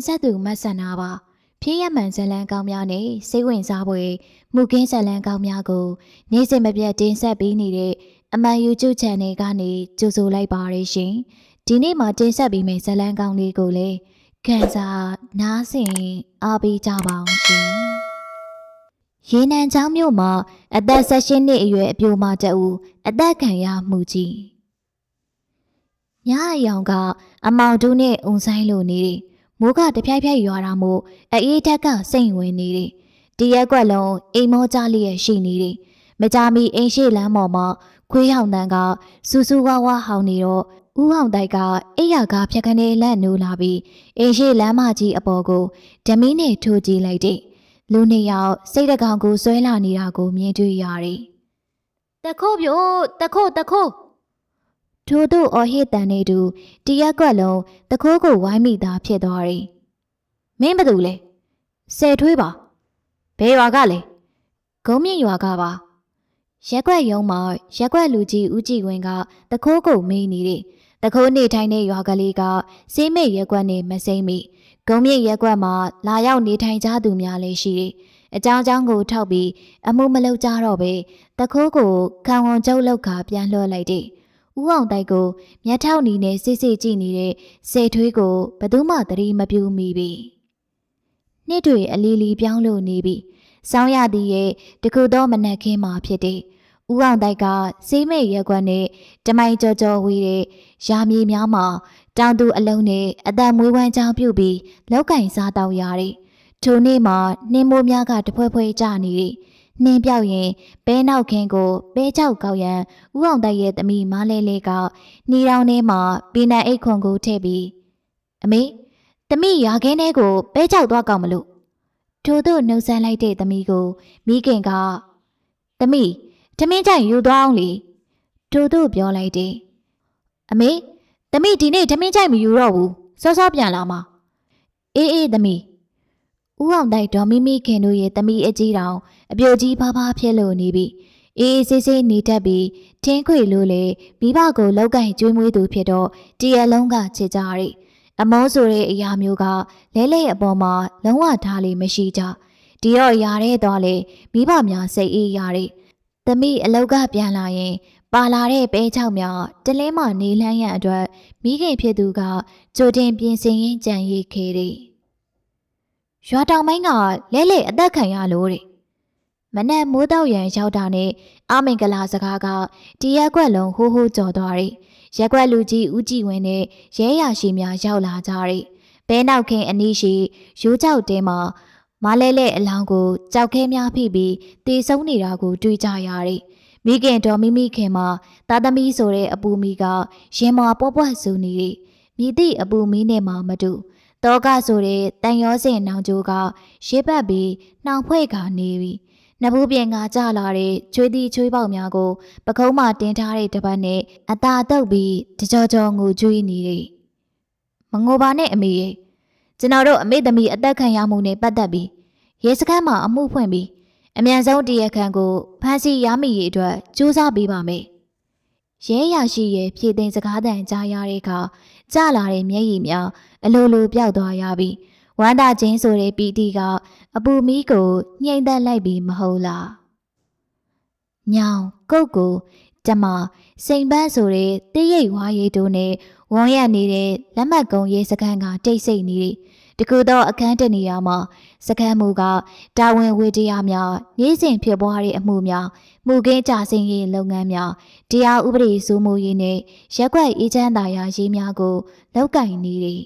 တင်ဆက်သူမတ်ဆန္နာပါဖြည့်ရမှန်ဇလံကောင်းများနဲ့စိတ်ဝင်စားဖွယ်မူကင်းဇလံကောင်းများကိုနေ့စဉ်မပြတ်တင်ဆက်ပေးနေတဲ့အမှန် YouTube Channel ကနေကြိုဆိုလိုက်ပါရရှင်ဒီနေ့မှာတင်ဆက်ပေးမယ့်ဇလံကောင်းလေးကိုလည်းခံစားနားဆင်အားပေးကြပါအောင်ရှင်ရေနံချောင်းမြို့မှာအသက်16နှစ်အရွယ်အပြိုမတအူအသက်ခံရမှုကြီးညအယောင်ကအမောင်တူးနဲ့အုံဆိုင်လိုနေတယ် မိုးကတပြိုက်ပြိုက်ရွာတာမို့အေးထက်ကစိတ်ဝင်နေတယ်တရက်ကွက်လုံးအိမ်မောကြလျက်ရှိနေတယ်မကြမီအိမ်ရှိလမ်းပေါ်မှာခွေးဟောင်တန်းကစူးစူးဝါးဝါဟောင်နေတော့ဦးဟောင်တိုက်ကအိယာကဖြက်ခနေလက်နိုးလာပြီးအိမ်ရှိလမ်းမကြီးအပေါ်ကိုဓမီနဲ့ထိုးကြည့်လိုက်တယ်လူနှစ်ယောက်စိတ်တကောင်ကိုဆွဲလာနေတာကိုမြင်တွေ့ရတယ်တခိုးပြို့တခိုးတခိုး ထို့သူအော်ဟစ်တန်နေတူတရက်ကွက်လုံးတခိုးကိုဝိုင်းမိသားဖြစ်သွားတယ်မင်းဘာတူလဲဆယ်ထွေးပါဘယ်ရွာကလဲဂုံးမြင့်ရွာကပါရက်ကွက်ယုံမှာရက်ကွက်လူကြီးဦးကြည်ဝင်းကတခိုးကိုမေးနေတယ်တခိုးနေထိုင်တဲ့ရွာကလေးကစေးမိတ်ရက်ကွက်နဲ့မစိမ့်မိဂုံးမြင့်ရက်ကွက်မှာလာရောက်နေထိုင်ကြသူများလည်းရှိတယ်အကြောင်းကြောင်းကိုထောက်ပြီးအမှုမလုပ်ကြတော့ပဲတခိုးကိုခံဝန်ကျုပ်လောက်ကပြန်လွှတ်လိုက်တယ် ဦးအောင်တိုက်ကိုမျက်ထောက်နီနဲ့စစ်စစ်ကြည့်နေတဲ့စေထွေးကိုဘသူမှသတိမပြုမိပြီနှစ်တွေအလီလီပြောင်းလို့နေပြီစောင်းရသည်ရဲ့တခုသောမနက်ခင်းမှာဖြစ်တဲ့ဦးအောင်တိုက်ကစေးမိတ်ရက်ကွက်နဲ့တမိုင်ကြော်ကြော်ဝေးတဲ့ရာမြေများမှာတောင်သူအလုံးနဲ့အသက်မွေးဝမ်းကြောင်းပြုတ်ပြီးလောက်ကင်စားတောက်ရတယ်ထိုနေ့မှာနှင်းမိုးများကတဖွဲဖွဲကျနေတယ် နှင်းပြောက်ရင်ပဲနောက်ခင်းကိုပဲချောက်ကောက်ရန်ဦးအောင်တိုက်ရဲ့သမီးမလဲလေးကနှီးတောင်းထဲမှာပီနံအိတ်ခွန်ကိုထည့်ပြီးအမေသမီးရာခင်းထဲကိုပဲချောက်သွားကောက်မလို့ထို့သို့နှုတ်ဆက်လိုက်တဲ့သမီးကိုမိခင်ကသမီးထမင်းကြိုင်ယူသွားအောင်လေထို့သို့ပြောလိုက်တယ်အမေသမီးဒီနေ့ထမင်းကြိုင်မယူတော့ဘူးစောစောပြန်လာမှာအေးအေးသမီး ဦးအောင်တိုက်ဒေါ်မီမီခင်တို့ရဲ့သမီးအကြီးတောင်အပြိုကြီးဖားဖားဖြစ်လို့နေပြီအေးအေးဆေးဆေးနေတတ်ပြီးထင်းခွေလို့လေမိဘကိုလောက်ကင်ကျွေးမွေးသူဖြစ်တော့တရလုံးကချစ်ကြရအမောဆိုတဲ့အရာမျိုးကလဲလဲအပေါ်မှာလုံးဝထားလေမရှိကြဒီတော့ຢာတဲ့သွားလေမိဘများစိတ်အေးရတယ်သမီးအလောက်ကပြန်လာရင်ပါလာတဲ့ပဲချောက်များတလင်းမနေလှမ်းရန်အတွက်မိခင်ဖြစ်သူကကြိုတင်ပြင်ဆင်ရင်းကြံရည်ခဲ့တယ် ရွာတောင်ပိုင်းကလဲလဲအသက်ခံရလို့တဲ့မနက်မိုးတောက်ရန်ရောက်တာနဲ့အမင်္ဂလာစကားကတရက်ကွက်လုံးဟိုးဟိုးကြော်သွားတယ်ရက်ကွက်လူကြီးဦးကြည်ဝင်းနဲ့ရဲရရှိများရောက်လာကြတယ်ဘဲနောက်ခင်းအနီးရှိရိုးကြောက်တဲမှာမလဲလဲအလောင်းကိုကြောက်ခဲများဖိပြီးတေဆုံးနေတာကိုတွေ့ကြရတယ်မိခင်တော်မိမိခင်မှာသာသမီဆိုတဲ့အပူမီကရင်မာပွားပွားဆူနေတယ်မြည်သည့်အပူမီနဲ့မှမတူ တောကဆိုတဲ့တန်ရောစင်နောင်ကျိုးကရှေ့ဘက်ပြီးနှောင်ဖွဲ့ကနေပြီနဘူးပြင်ကကြလာတဲ့ချွေးသီးချွေးပေါက်များကိုပကုံးမှတင်ထားတဲ့တပတ်နဲ့အသာတုပ်ပြီးတကြောကြောငိုကြွေးနေတယ်မငိုပါနဲ့အမေရဲ့ကျွန်တော်တို့အမေသမီးအသက်ခံရမှုနဲ့ပတ်သက်ပြီးရဲစခန်းမှာအမှုဖွင့်ပြီးအမြန်ဆုံးတရားခံကိုဖမ်းဆီးရမိရေးအတွက်ကြိုးစားပေးပါမယ်ရဲရရှိရဲ့ဖြည့်သိမ်းစကားတန်ကြားရတဲ့အခါ ကြလာတဲ့မျက်ရည်များအလိုလိုပျောက်သွားရပြီးဝမ်းသာခြင်းဆိုတဲ့ပီတိကအပူမီးကိုညှိမ့်သက်လိုက်ပြီးမဟုတ်လားညောင်ကုတ်ကိုကျမစိန်ပန်းဆိုတဲ့တိရိတ်ဝါရီတို့နဲ့ဝုံရက်နေတဲ့လက်မှတ်ကုံရေးစခန်းကတိတ်ဆိတ်နေတယ် တကူတော့အခန်းတနေရာမှာစခန်းမူကတာဝန်ဝေတရားများနေ့စဉ်ဖြစ်ပွားတဲ့အမှုများမှုကင်းကြဆင်းရေးလုပ်ငန်းများတရားဥပဒေစိုးမိုးရေးနဲ့ရက်ွက်အေးချမ်းသာယာရေးများကိုလောက်ကင်နေတယ်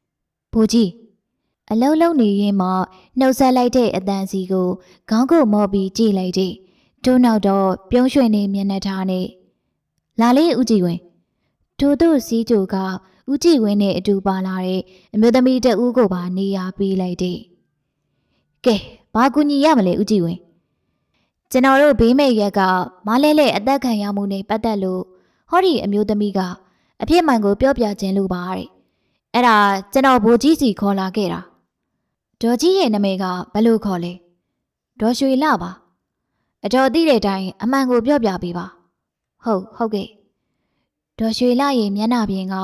။ဘူကြီးအလုံးလုံးနေရင်မှနှုတ်ဆက်လိုက်တဲ့အတန်စီကိုခေါင်းကိုမော့ပြီးကြည့်လိုက်တယ်။ထို့နောက်တော့ပြုံးရွှင်နေမျက်နှာထားနဲ့လာလေးဦးကြည်ဝင်ထို့သူစီးကြိုက ဦးကြည်ဝင်းနဲ့အတူပါလာတဲ့အမျိုးသမီးတဦးကိုပါနေရာပေးလိုက်တဲ့။ကဲဘာကူညီရမလဲဦးကြည်ဝင်း။ကျွန်တော်တို့ဘေးမဲ့ရက်ကမလဲလဲအသက်ခံရမှုနဲ့ပတ်သက်လို့ဟောဒီအမျိုးသမီးကအဖြစ်မှန်ကိုပြောပြခြင်းလို့ပါတဲ့။အဲ့ဒါကျွန်တော်ဘိုးကြီးစီခေါ်လာခဲ့တာ။ဒေါ်ကြီးရဲ့နာမည်ကဘယ်လိုခေါ်လဲ။ဒေါ်ရွှေလပါ။အတော်သိတဲ့အတိုင်းအမှန်ကိုပြောပြပေးပါ။ဟုတ်ဟုတ်ကဲ့။ဒေါ်ရွှေလရဲ့မျက်နှာပြင်က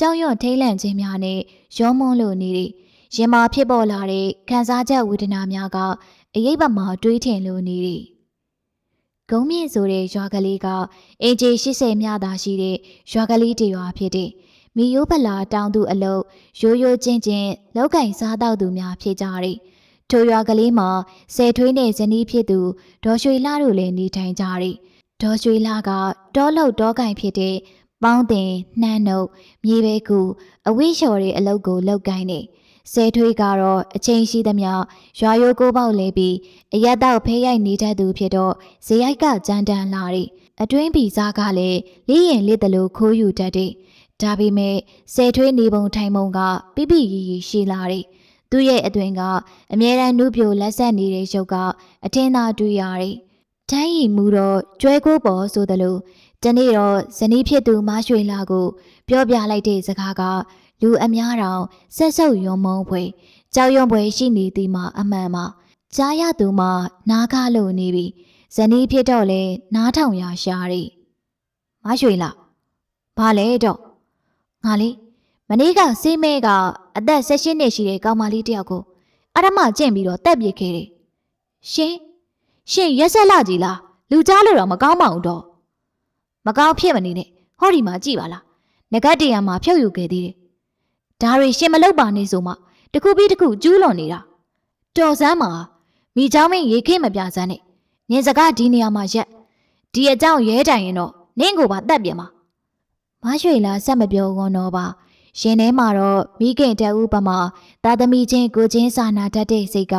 ကြောင်ရွံ့ထိတ်လန့်ခြင်းများနဲ့ရောမွန်းလို့နေသည်ရင်မာဖြစ်ပေါ်လာတဲ့ခံစားချက်ဝေဒနာများကအရေးပမာတွေးထင်လိုနေသည်ဂုံးမြင့်ဆိုတဲ့ရွာကလေးကအင်ဂျီ80မြသာရှိတဲ့ရွာကလေးတစ်ရွာဖြစ်တဲ့မီယိုးဖလာတောင်သူအလုတ်ရိုးရိုးချင်းချင်းလောက်ကင်စားတော့သူများဖြစ်ကြတဲ့ထိုရွာကလေးမှာဆယ်ထွေးနဲ့ဇနီးဖြစ်သူဒေါ်ရွှေလာတို့လည်းနေထိုင်ကြတဲ့ဒေါ်ရွှေလာကတောလုတ်တောကင်ဖြစ်တဲ့ ပေါင်းတင်နှမ်းနှုတ်မြေပဲကူအဝိလျှော်တဲ့အလုတ်ကိုလောက်ကင်နေဆယ်ထွေးကတော့အချိန်ရှိသမျှရွာရိုးကိုပေါက်လဲပြီးအရက်တော့ဖေးရိုက်နေတတ်သူဖြစ်တော့ဇေယိုက်ကကြမ်းတမ်းလာတဲ့အတွင်းပီစားကလည်းလေးရင်လေးတလို့ခိုးယူတတ်တဲ့ဒါပေမဲ့ဆယ်ထွေးနေပုံထိုင်ပုံကပိပိရီရီရှိလာတဲ့သူ့ရဲ့အတွင်ကအမြဲတမ်းနုပြိုလက်ဆက်နေတဲ့ရုပ်ကအထင်းသာတွေ့ရတဲ့တန်းရီမူတော့ကျွဲကိုပေါ်ဆိုသလို တနေ့တော့ဇနီးဖြစ်သူမရွှေလာကို ပြောပြလိုက်တဲ့စကားကလူအများတော်ဆက်ဆုပ်ယုံမုံဖွယ်ကြောက်ရွံ့ဖွယ်ရှိနေသည်မှာအမှန်ပါကြားရသူမှနားကားလို့နေပြီဇနီးဖြစ်တော့လေနားထောင်ရရှာရီမရွှေလာဘာလဲတော့ငါလေးမနေ့ကစေးမဲကအသက်16နှစ်ရှိတဲ့ကောင်မလေးတယောက်ကိုအရမကျင့်ပြီးတော့တက်ပစ်ခဲ့တယ်ရှင်ရှင်ရက်ဆက်လာကြည်လားလူကြားလို့တော့မကောင်းပါဘူးတော့ မကောင်းဖြစ်မနေနဲ့ဟောဒီမှာကြည်ပါလားငကတ်တရံမှာဖြုတ်ယူခဲ့သေးတယ်ဒါတွေရှင်မလုပ်ပါနဲ့ဆိုမှတခုပြီးတခုကျူးလွန်နေတာတော်စမ်းမှာမိเจ้าမင်းရေခေးမပြစမ်းနဲ့နင်စကားဒီနေရာမှာရက်ဒီအကြောင်းရဲတိုင်ရင်တော့နင့်ကိုပါတတ်ပြန်ပါမရွှေလာဆက်မပြောကုန်တော့ပါရှင်ထဲမှာတော့မိခင်တအူးပမာသာသမီချင်းကိုချင်းစာနာတတ်တဲ့စိတ်က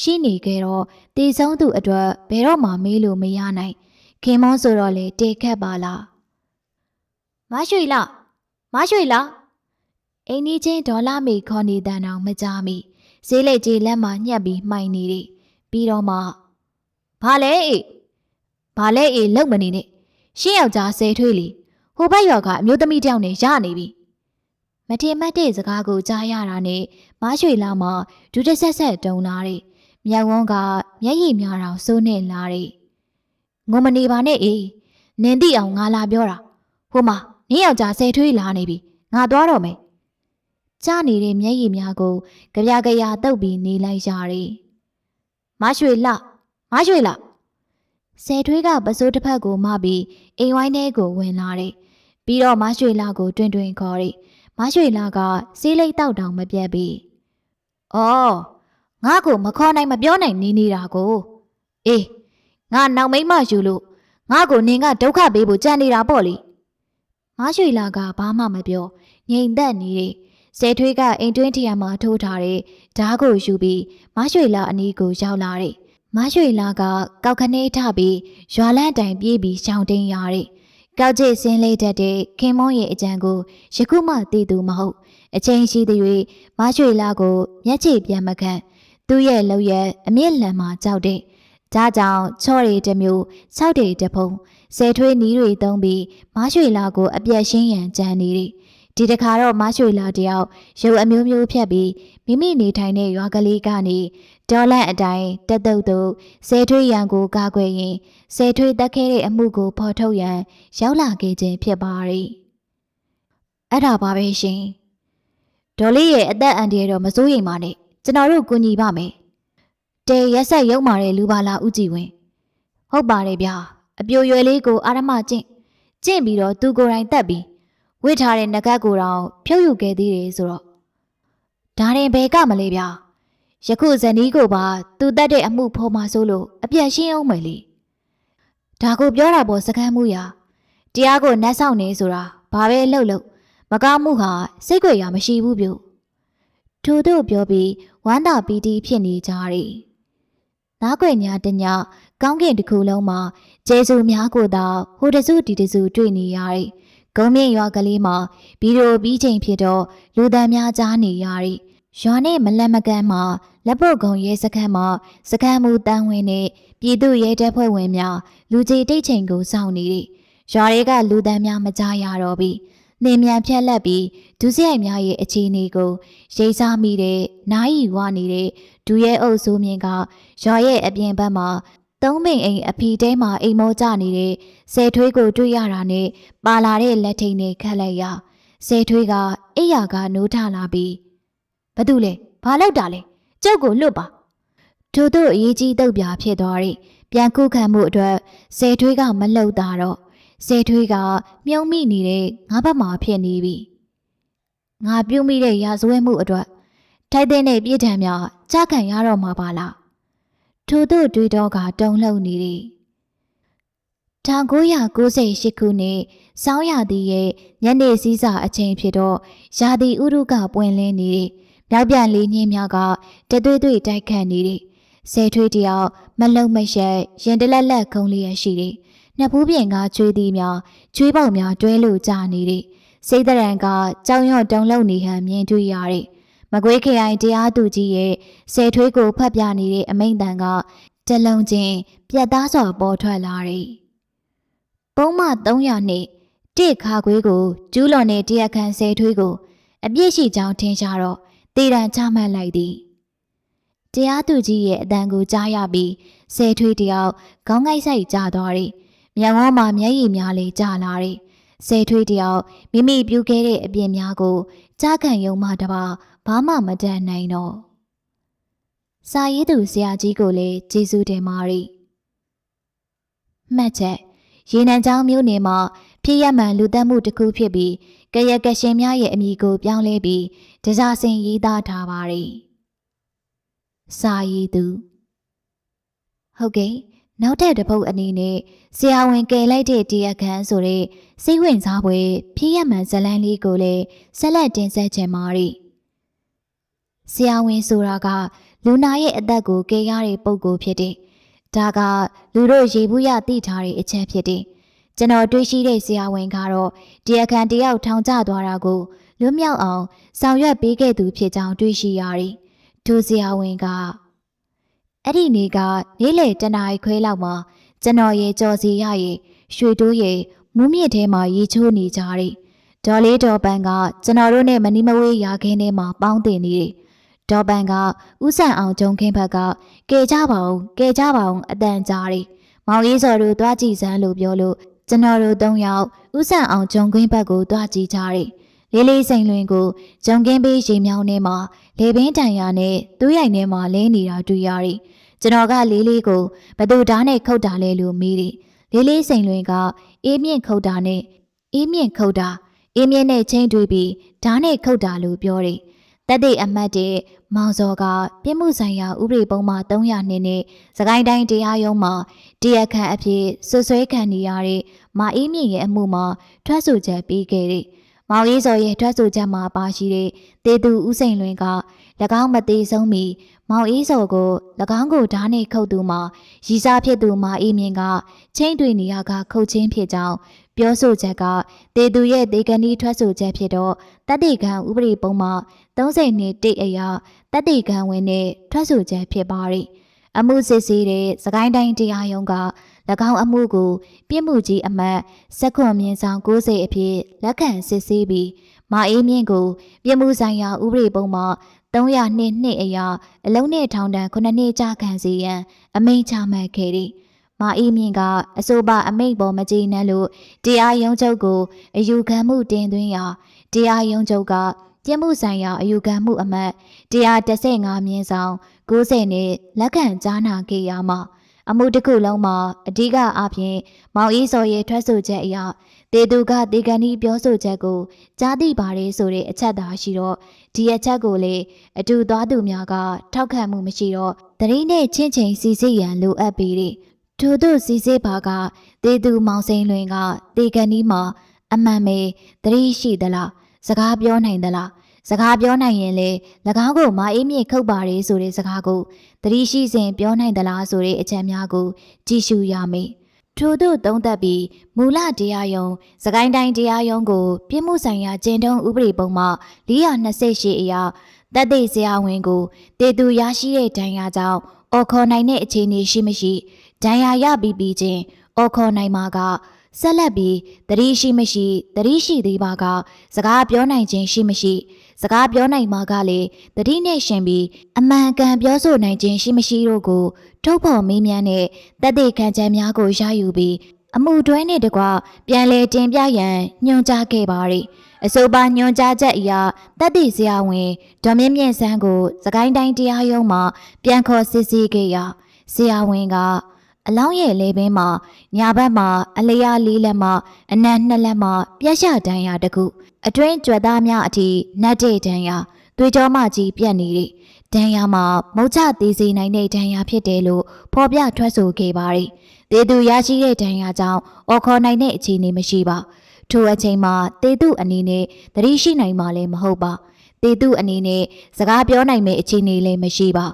ရှိနေခဲ့တော့တည်ဆုံးသူအတွက်ဘယ်တော့မှမေးလို့မရနိုင် ခင်မွန်းဆိုတော့လေတေခက်ပါလားမရွှေလာမရွှေလာအိမ်ကြီးချင်းဒေါ်လာမီခေါ်နေတန်အောင်မကြမီဈေးလက်ကြီးလက်မှာညှက်ပြီးမှိုင်နေတယ်ပြီးတော့မှဘာလဲအေးဘာလဲအေးလုံမနေနဲ့ရှင်းယောက်ျားဆယ်ထွေးလီဟိုဘက်ရွာကအမျိုးသမီးတယောက်နဲ့ရနေပြီမထင်မှတ်တဲ့စကားကိုကြားရတာနဲ့မရွှေလာမှဒူးတဆက်ဆက်တုံလာတယ်မြောက်ဝန်းကမျက်ရည်များတော်စိုးနေလာတယ် ငုံမနေပါနဲ့အေးနင်သိအောင်ငါလာပြောတာဟိုမှာနင်းယောက်ျားဆယ်ထွေးလာနေပြီငါသွားတော့မယ်ကြားနေတဲ့မျက်ရည်များကိုကြပြကြရတုပ်ပြီးနေလိုက်ရတယ်မရွှေလှမရွှေလှဆယ်ထွေးကပစိုးတစ်ဖက်ကိုမပြီးအိမ်ဝိုင်းထဲကိုဝင်လာတယ်ပြီးတော့မရွှေလှကိုတွင်တွင်ခေါ်တယ်မရွှေလှကစေးလိတ်တောက်တောင်မပြတ်ပြီ။အော်ငါ့ကိုမခေါ်နိုင်မပြောနိုင်နေနေတာကိုအေး ငါနောက်မိမ့်မယူလို့ငါ့ကိုနင်ကဒုက္ခပေးဖို့ကြံနေတာပေါ့လေ။မရွှေလှကဘာမှမပြောငြိမ်သက်နေတဲ့ဆယ်ထွေးကအိမ်တွင်းထရံမှာထိုးထားတဲ့ဓားကိုယူပြီးမရွှေလှအနီးကိုရောက်လာတဲ့မရွှေလှကကောက်ခနေထပြီးရွာလန့်တိုင်ပြေးပြီးရှောင်းတင်းရတဲ့ကောက်ကျစ်စင်းလေးတက်တဲ့ခင်မုံရဲ့အကြံကိုယခုမှသိသူမဟုတ်အချိန်ရှိသည်၍မရွှေလာကိုမျက်ခြေပြန်မခံသူ့ရဲ့လောက်ရက်အမြင့်လန်မှာကြောက်တဲ့ ဒါကြောင့်ချော့ရီတစ်မျိုး၆တေတစ်ဖုံဆယ်ထွေးနီးတွေသုံးပြီးမရွှေလာကိုအပြက်ရှင်းရန်ကြံနေတယ်ဒီတခါတော့မရွှေလာတယောက်ရုပ်အမျိုးမျိုးဖြတ်ပြီးမိမိနေထိုင်တဲ့ရွာကလေးကနေဒေါ်လန့်အတိုင်းတက်တုတ်တုတ်ဆယ်ထွေးရန်ကိုကာကွယ်ရင်ဆယ်ထွေးတက်ခဲ့တဲ့အမှုကိုဖော်ထုတ်ရန်ရောက်လာခဲ့ခြင်းဖြစ်ပါရီအဲ့ဒါပါပဲရှင်ဒေါ်လေးရဲ့အသက်အန္တရာယ်တော့မစိုးရိမ်ပါနဲ့ကျွန်တော်တို့ကူညီပါမယ် တဲရက်ဆက်ရုံမာတဲ့လူပါလားဥကြည်ဝင်ဟုတ်ပါတယ်ဗျာအပြိုရွယ်လေးကိုအာရမကျင့်ကျင့်ပြီးတော့သူကိုယ်တိုင်တက်ပြီးဝစ်ထားတဲ့ငကတ်ကိုတောင်ဖြုတ်ယူခဲ့သေးတယ်ဆိုတော့ဒါရင်ဘယ်ကမလဲဗျာယခုဇနီးကိုပါသူတက်တဲ့အမှုဖော်မှာဆိုလို့အပြတ်ရှင်းအောင်မယ်လေဒါကိုပြောတာပေါ်စကမ်းမှုရာတရားကိုနတ်ဆောင်နေဆိုတာဘာပဲလှုပ်လှုပ်မကောင်းမှုဟာစိတ်ကြွရမရှိဘူးပြုထို့တို့ပြောပြီးဝမ်းသာပီတိဖြစ်နေကြတယ် နားကွယ်ညာတညကောင်းကင်တစ်ခုလုံးမှာကျေးဇူးများကိုသာဟိုတစုဒီတစုတွေ့နေရတယ်ဂုံမြင့်ရွာကလေးမှာဗီဒီယိုပြီးချိန်ဖြစ်တော့လူတန်းများကြားနေရတယ်ရွာနဲ့မလန့်မကန်းမှာလက်ပုတ်ကုံရဲစခန်းမှာစခန်းမူတန်းဝင်နဲ့ပြည်သူရဲတပ်ဖွဲ့ဝင်များလူကြီးတိတ်ချိန်ကိုစောင့်နေတဲ့ရွာတွေကလူတန်းများမကြားရတော့ ပြီ။နေမြန်ဖြက်လက်ပြီးဒုစရိုက်များရဲ့အခြေအနေကိုရိတ်စားမိတဲ့နားရီဝနေတဲ့ဒူရဲအုပ်စိုးမြင့်ကရွာရဲ့အပြင်ဘက်မှာသုံးမိန်အိမ်အဖီတဲမှာအိမ်မောကြနေတဲ့ဆယ်ထွေးကိုတွေ့ရတာနဲ့ပါလာတဲ့လက်ထိန်နဲ့ခတ်လိုက်ရဆယ်ထွေးကအိယာကနိုးထလာပြီးဘာတူလဲဘာလောက်တာလဲကျုပ်ကိုလွတ်ပါထို့သို့အရေးကြီးတုတ်ပြာဖြစ်သွား၏ပြန်ခုခံမှုအတွက်ဆယ်ထွေးကမလှုပ်တာတော့ ဆယ်ထွေးကမြုံမိနေတဲ့ငါဘက်မှာဖြစ်နေပြီငါပြုတ်မိတဲ့ရာဇဝဲမှုအတွက်ထိုက်တဲ့နဲ့ပြည့်ထံများကြခံရတော့မှာပါလားထို့သို့တွေးတော့ကတုံလှုပ်နေသည်1998ခုနှစ်စောင်းရသည်ရဲ့ညနေစည်းစာအချိန်ဖြစ်တော့ရာသီဥတုကပွင့်လင်းနေသည်မြောက်ပြန်လေးညင်းများကတသွေးသွေးတိုက်ခတ်နေသည်ဆယ်ထွေးတယောက်မလုံမရှက်ရင်တလက်လက်ခုံလျက်ရှိသည် နှစ်ဖူးပြင်ကကျွေးသည်များကျွေးပေါက်များတွဲလို့ကြာနေသည်စိတ်တရံကကြောင်ရွံ့တုံလုံနေဟန်မြင်တွေ့ရသည်မကွေးခရိုင်တရားသူကြီးရဲ့ဆယ်ထွေးကိုဖတ်ပြနေတဲ့အမိန့်တန်ကတလုံးချင်းပြတ်သားစွာပေါ်ထွက်လာသည်ပုံမှ300နှစ်တစ်ခါခွေးကိုကျူးလွန်တဲ့တရားခံဆယ်ထွေးကို အပြစ်ရှိကြောင်းထင်ရှားတော့တည်တံချမှတ်လိုက်သည်တရားသူကြီးရဲ့အတန်ကိုကြားရပြီးဆယ်ထွေးတယောက်ခေါင်းငိုက်ဆိုင်ကျသွားသည် မျက်ဝန်းမှာမျက်ရည်များလေးကျလာသည်ဆယ်ထွေးတယောက်မိမိပြုခဲ့တဲ့အပြစ်များကိုကြားခံယုံမှတပါဘာမှမတတ်နိုင်တော့စာရေးသူဆရာကြီးကိုလည်းကျေးဇူးတင်ပါရီမှတ်ချက်ရေနံချောင်းမြို့နယ်မှာဖြစ်ရမှန်လူသက်မှုတစ်ခုဖြစ်ပြီးကရက်ကရှင်များရဲ့အမည်ကိုပြောင်းလဲပြီးဒဇာစင်ရေးသားထားပါရီစာရေးသူဟုတ်ကဲ့ နောက်ထပ်တစ်ပုတ်အနေနဲ့ဆရာဝန်ကယ်လိုက်တဲ့တရားခံဆိုတဲ့စိတ်ဝင်စားဖွယ်ဖြစ်ရမှန်ဇလန်းလေးကိုလည်းဆက်လက်တင်ဆက်ချင်ပါရီဆရာဝန်ဆိုတာကလူနာရဲ့အသက်ကိုကယ်ရတဲ့ပုံကိုဖြစ်တယ်ဒါကလူတို့ရေဘူးရသိထားတဲ့အချက်ဖြစ်တယ်ကျွန်တော်တွေးရှိတဲ့ဆရာဝန်ကတော့တရားခံတယောက်ထောင်ကျသွားတာကိုလွတ်မြောက်အောင်ဆောင်ရွက်ပေးခဲ့သူဖြစ်ကြောင်းတွေးရှိရတယ်ဒုဆရာဝန်က အဲ့ဒီနေ့ကနေ့လေတနားခွဲလောက်မှာကျွန်တော်ရေကြော်စီရရေရွှေတိုးရေမူးမြစ်ထဲမှာရေချိုးနေကြတယ်ဒေါ်လေးဒေါ်ပန်ကကျွန်တော်တို့နဲ့မနီမဝေးရာခင်းထဲမှာပေါင်းတင်နေတယ်ဒေါ်ပန်ကဥဆန်အောင်ဂျုံခင်းဘက်ကကဲကြပါအောင်ကဲကြပါအောင်အတန်ကြားတယ်မောင်ရေးစော်တို့သွားကြည့်စမ်းလို့ပြောလို့ကျွန်တော်တို့၃ယောက်ဥဆန်အောင်ဂျုံခင်းဘက်ကိုသွားကြည့်ကြတယ် လေးလေးစိန်လွင်ကိုဂျုံကင်းပေးရေမြောင်းထဲမှာလေပင်တန်ရနဲ့သူ့ရိုက်ထဲမှာလဲနေတာတွေ့ရတယ်ကျွန်တော်ကလေးလေးကိုဘသူဓာတ်နဲ့ခုတ်တာလဲလို့မေးတယ်လေးလေးစိန်လွင်ကအေးမြင့်ခုတ်တာနဲ့အေးမြင့်ခုတ်တာအေးမြင့်နဲ့ချင်းတွေ့ပြီးဓာတ်နဲ့ခုတ်တာလို့ပြောတယ်တက်တဲ့အမတ်တဲ့မောင်စောကပြစ်မှုဆိုင်ရာဥပဒေပုံမှန်300နှစ်နဲ့စကိုင်းတိုင်းတရားရုံးမှာတရားခံအဖြစ်ဆွဆွဲခံနေရတဲ့မာအေးမြင့်ရဲ့အမှုမှာထွက်ဆိုချက်ပေးခဲ့တဲ့ မောင်ရေးစော်ရဲ့ထွက်ဆိုချက်မှာပါရှိတဲ့တေသူဦးစိန်လွင်က၎င်းမသေးဆုံးမီမောင်အေးစော်ကို၎င်းကိုဓာတ်နဲ့ခုတ်သူမှာရီစားဖြစ်သူမာအေးမြင့်ကချင်းတွေနေရကခုတ်ချင်းဖြစ်ကြောင်းပြောဆိုချက်ကတေသူရဲ့ဒေဂနီထွက်ဆိုချက်ဖြစ်တော့တတိကံဥပဒေပုံမှာ30နှစ်တိတ်အရာတတိကံဝင်နဲ့ထွက်ဆိုချက်ဖြစ်ပါရီအမှုစစ်ဆေးတဲ့စကိုင်းတိုင်းတရားရုံးက၎ င်းအမှုကိုပြစ်မှုကြီးအမတ်စက်ခွန်မြင့်ဆောင်90အဖြစ်လက်ခံစစ်ဆေးပြီးမာအေးမြင့်ကိုပြစ်မှုဆိုင်ရာဥပဒေပုံမှာ300နှစ်နှစ်အရာအလုံးနဲ့ထောင်ဒဏ်9နှစ်ကြာခံစေရန်အမိန့်ချမှတ်ခဲ့သည်မာအေးမြင့်ကအဆိုပါအမိန့်ပေါ်မကျေနပ်လို့တရားရုံးချုပ်ကိုအယူခံမှုတင်သွင်းရာတရားရုံးချုပ်ကပြစ်မှုဆိုင်ရာအယူခံမှုအမှတ်135မြင်းဆောင်90နဲ့လက်ခံကြားနာခဲ့ရမှာ အမှုတစ်ခုလုံးမှာအဓိကအားဖြင့်မောင်အေးစော်ရဲ့ထွက်ဆိုချက်အရတေသူကတေကန်ဒီပြောဆိုချက်ကိုကြားသိပါတယ်ဆိုတဲ့အချက်သာရှိတော့ဒီအချက်ကိုလေအတူသွားသူများကထောက်ခံမှုမရှိတော့တရင်နဲ့ချင်းချင်းစီစစ်ရန်လိုအပ်ပေတယ်ထို့သို့စီစစ်ပါကတေသူမောင်စိန်လွင်ကတေကန်ဒီမှာအမှန်ပဲတတိရှိသလားစကားပြောနိုင်သလား စကားပြောနိုင်ရင်လေ၎င်းကိုမအေးမြင့်ခုတ်ပါတယ်ဆိုတဲ့စကားကိုတတိရှိစဉ်ပြောနိုင်သလားဆိုတဲ့အချက်များကိုကြည့်ရှုရမယ်ထို့သို့သုံးသပ်ပြီးမူလတရားရုံးစကိုင်းတိုင်းတရားရုံးကို ပြစ်မှုဆိုင်ရာကျင့်ထုံးဥပဒေပုံမှ428အရာတပ်သိဆရာဝန်ကိုတေသူရရှိတဲ့ဒဏ်ရာကြောင့်အော်ခေါ်နိုင်တဲ့အခြေအနေရှိမရှိဒဏ်ရာရပြီးပြီးချင်းအော်ခေါ်နိုင်မှာက ဆက်လက်ပြီးတတိရှိမရှိတတိရှိသေးပါက စကားပြောနိုင်ခြင်းရှိမရှိ စကားပြောနိုင်မှာကလေတတိနဲ့ရှင်ပြီးအမှန်ကန်ပြောဆိုနိုင်ခြင်းရှိမရှိတို့ကို ထုတ်ဖော်မေးမြန်းတဲ့တသက်ခံချက်များကိုရယူပြီးအမှုတွဲနဲ့တကွပြန်လည်တင်ပြရန်ညွှန်ကြားခဲ့ပါရီအဆိုပါညွှန်ကြားချက်အရတပ်တိဆရာဝန်ဒေါ်မြင့်မြင့်ဆန်းကို စကိုင်းတိုင်းတရားရုံးမှပြန်ခေါ်စစ်ဆေးခဲ့ရာဆရာဝန်က အလောင်းရဲ့လေပင်မှာညာဘက်မှာအလျားလေးလက်မှာအနံနှစ်လက်မှာပြက်ရှဒဏ်ရာတစ်ခုအတွင်းကြွက်သားများအထိနတ်တဲ့ဒဏ်ရာသွေးကြောမကြီးပြက်နေတယ်ဒဏ်ရာမှာမုတ်ချသေးစေနိုင်တဲ့ဒဏ်ရာဖြစ်တယ်လို့ဖော်ပြထွက်ဆိုခဲ့ပါရီတေသူရရှိတဲ့ဒဏ်ရာကြောင့်အော်ခေါ်နိုင်တဲ့အခြေအနေမရှိပါထိုအချိန်မှာတေသူအနေနဲ့သတိရှိနိုင်မှလည်းမဟုတ်ပါတေသူအနေနဲ့စကားပြောနိုင်မယ့်အခြေအနေလည်းမရှိပါ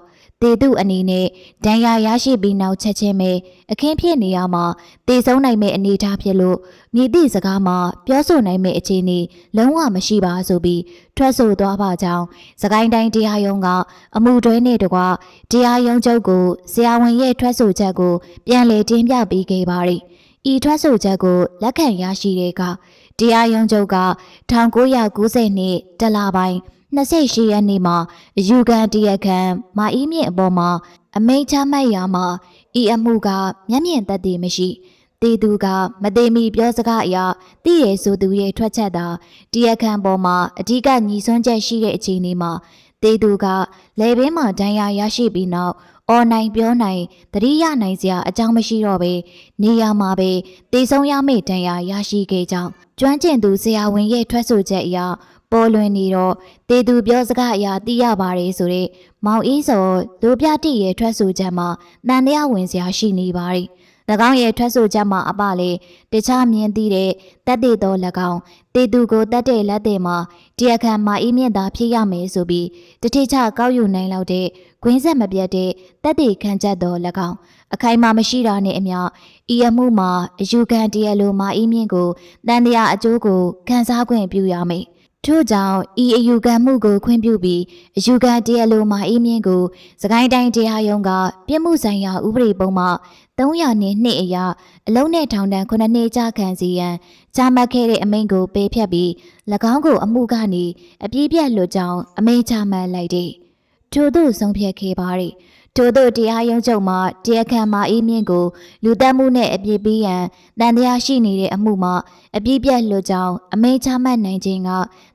တေသူအနေနဲ့ဒဏ်ရာရရှိပြီးနောက်ချက်ချင်းပဲအခင်းဖြစ်နေရမှာတေဆုံးနိုင်မယ့်အနေအထားဖြစ်လို့မြည်သည့်စကားမှာပြောဆိုနိုင်မယ့်အခြေအနေလုံးဝမရှိပါဆိုပြီးထွက်ဆိုသွားပါကြောင်းစကိုင်းတိုင်းတရားရုံးကအမှုတွဲနဲ့တကွတရားရုံးချုပ်ကိုဆရာဝန်ရဲ့ထွက်ဆိုချက်ကိုပြန်လည်တင်ပြပေးခဲ့ပါရီဤထွက်ဆိုချက်ကိုလက်ခံရရှိတဲ့ကတရားရုံးချုပ်က1990နှစ်တလပိုင်း 28ရက်နေ့မှာအယူခံတရားခံမာအီးမြင့်အပေါ်မှာအမိန့်ချမှတ်ရာမှာဤအမှုကမျက်မြင်သက်သေမရှိတေသူကမသေးမီပြောစကားအရတည်ရဆိုသူရဲ့ထွက်ချက်သာတရားခံပေါ်မှာအဓိကညီဆွမ်းချက်ရှိတဲ့အခြေအနေမှာတေသူကလေဘင်းမှာဒဏ်ရာရရှိပြီးနောက်အော်နိုင်ပြောနိုင်တတိယနိုင်စရာအကြောင်းမရှိတော့ပဲနေရမှာပဲတေဆုံးရမယ့်ဒဏ်ရာရရှိခဲ့ကြောင်းကျွမ်းကျင်သူဆရာဝန်ရဲ့ထွက်ဆိုချက်အရ ပေါ်လွင်နေတော့တေသူပြောစကားအရာသိရပါတယ်ဆိုတဲ့မောင်အေးစောလူပြတိရဲ့ထွက်ဆိုချက်မှာတန်တရားဝင်စရာရှိနေပါတယ်။၎င်းရဲ့ထွက်ဆိုချက်မှာအပလည်းတခြားမြင်သိတဲ့တက်တဲ့တော်၎င်းတေသူကိုတက်တဲ့လက်တဲ့မှာတရားခံမာအေးမြင့်သာဖြစ်ရမယ်ဆိုပြီးတတိချကောက်ယူနိုင်လောက်တဲ့ဂွင်းဆက်မပြတ်တဲ့တက်တဲ့ခံချက်တော်၎င်းအခိုင်အမာမရှိတာနဲ့အမျှဤအမှုမှာအယူခံတရားလိုမာအေးမြင့်ကိုတန်တရားအကျိုးကိုခံစား권ပြုရမယ်။ ထို့ကြောင့်ဤအယူခံမှုကိုခွင့်ပြုပြီးအယူခံတရားလိုမာအေးမြင့်ကိုစကိုင်းတိုင်းတရားရုံးကပြစ်မှုဆိုင်ရာဥပဒေပုံမှ300နှစ်နှစ်အရာအလုံးနဲ့ထောင်ဒဏ်9နှစ်ကြာခံစီရန်ကြားမှတ်ခဲ့တဲ့အမိန့်ကိုပယ်ဖျက်ပြီး၎င်းကိုအမှုကနေအပြည့်ပြတ်လွတ်ကြောင်းအမိန့်ချမှတ်လိုက်တဲ့ထို့သို့ဆုံးဖြတ်ခဲ့ပါသည် ထို့သောတရားရုံးချုပ်မှတရားခံမာအေးမြင့်ကို လူတက်မှုနဲ့အပြစ်ပေးရန်တန်တရားရှိနေတဲ့အမှုမှာအပြစ်ပြတ်လွတ်ကြောင်းအမိန့်ချမှတ်နိုင်ခြင်းက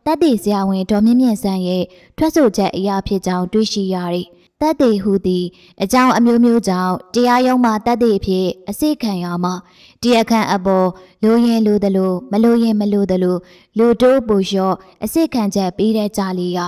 တပ်တည်ဆရာဝန်ဒေါ်မြင့်မြင့်ဆန်းရဲ့ထွက်ဆိုချက်အရာဖြစ်ကြောင်းတွေ့ရှိရသည်တပ်တည်ဟူသည်အကြောင်းအမျိုးမျိုးကြောင့်တရားရုံးမှတပ်တည်ဖြစ်အစိခံရမှာတရားခံအပေါ်လိုရင်လိုသလိုမလိုရင်မလိုသလိုလူတိုးပူလျှော့အစိခံချက်ပေးတဲ့ကြလီက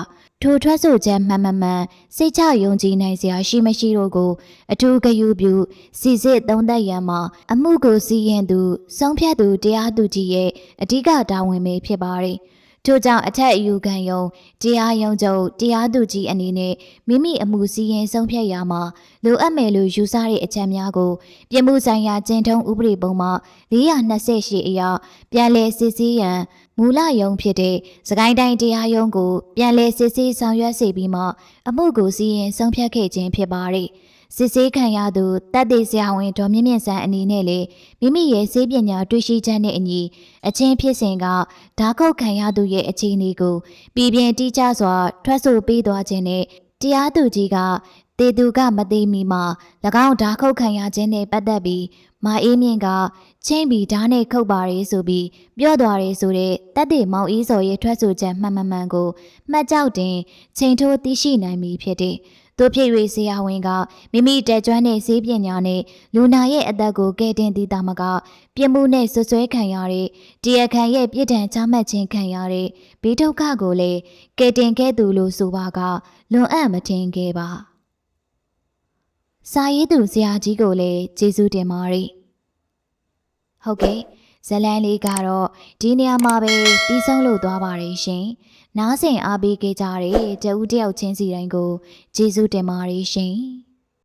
ထိုထွက်ဆိုချက်မှန်မှန်မှန်စိတ်ချယုံကြည်နိုင်စရာရှိမရှိတို့ကို အထူးဂရုပြုစီစစ်သုံးသပ်ရန်မှာအမှုကိုစီရင်သူဆုံးဖြတ်သူတရားသူကြီးရဲ့အဓိကတာဝန်ပဲဖြစ်ပါတယ်။ထို့ကြောင့်အထက်အယူခံယုံတရားရုံးချုပ်တရားသူကြီးအနေနဲ့မိမိအမှုစီရင်ဆုံးဖြတ်ရမှာလိုအပ်မယ်လို့ယူဆတဲ့အချက်များကိုပြည်မှုဆိုင်ရာကျင့်ထုံးဥပဒေပုံမှ428အရာပြန်လည်စစ်ဆေးရန်မူလယုံဖြစ်တဲ့စကိုင်းတိုင်းတရားရုံးကိုပြန်လည်စစ်ဆေးဆောင်ရွက်စေပြီးမှအမှုကိုစီရင်ဆုံးဖြတ်ခဲ့ခြင်းဖြစ်ပါတယ်။စစ်ဆေးခံရသူတပ်သေးဆရာဝန်ဒေါ်မြင့်မြင့်ဆန်းအနေနဲ့လေမိမိရဲ့စေပညာတွေ့ရှိချက်နဲ့အညီအချင်းဖြစ်စဉ်ကဓာခုတ်ခံရသူရဲ့အခြေအနေကိုပြည်ပြင်းတိကျစွာ ထွက်ဆိုပေးသွားခြင်းနဲ့တရားသူကြီးကတေသူကမသိမီမှာ၎င်းဓာခုတ်ခံရခြင်းနဲ့ပတ်သက်ပြီးမာအေးမြင့်က ချင်းပြီးဓာတ်နဲ့ခုတ်ပါရဲဆိုပြီးပြော့သွားရဲဆိုတဲ့တက်တဲ့မောင်အေးစော်ရဲ့ထွက်ဆိုချက်မှန်မှန်မှန်ကိုမှတ်ကြောက်တင်ချိန်ထိုးသိရှိနိုင်ပြီဖြစ်တဲ့သူဖြစ်၍ဆရာဝန်ကမိမိတက်ကျွမ်းတဲ့ဈေးပညာနဲ့လူနာရဲ့အသက်ကိုကယ်တင်တည်တာမကပြစ်မှုနဲ့ဆွဆွဲခံရတဲ့တရားခံရဲ့ပြစ်ဒဏ်ချမှတ်ခြင်းခံရတဲ့ဘေးဒုက္ခကိုလည်းကယ်တင်ခဲ့သူလို့ဆိုပါကလွန်အပ်မထင်ခဲ့ပါစာရေးသူဆရာကြီးကိုလည်းကျေးဇူးတင်ပါတယ် ဟုတ်ကဲ့ဇလန်လေးကတော့ဒီနေရာမှာပဲပြီးဆုံးလို့သွားပါတယ်ရှင်နားဆင်အားပေးခဲ့ကြတဲ့တဦးတယောက်ချင်းစီတိုင်းကိုကျေးဇူးတင်ပါတယ်ရှင်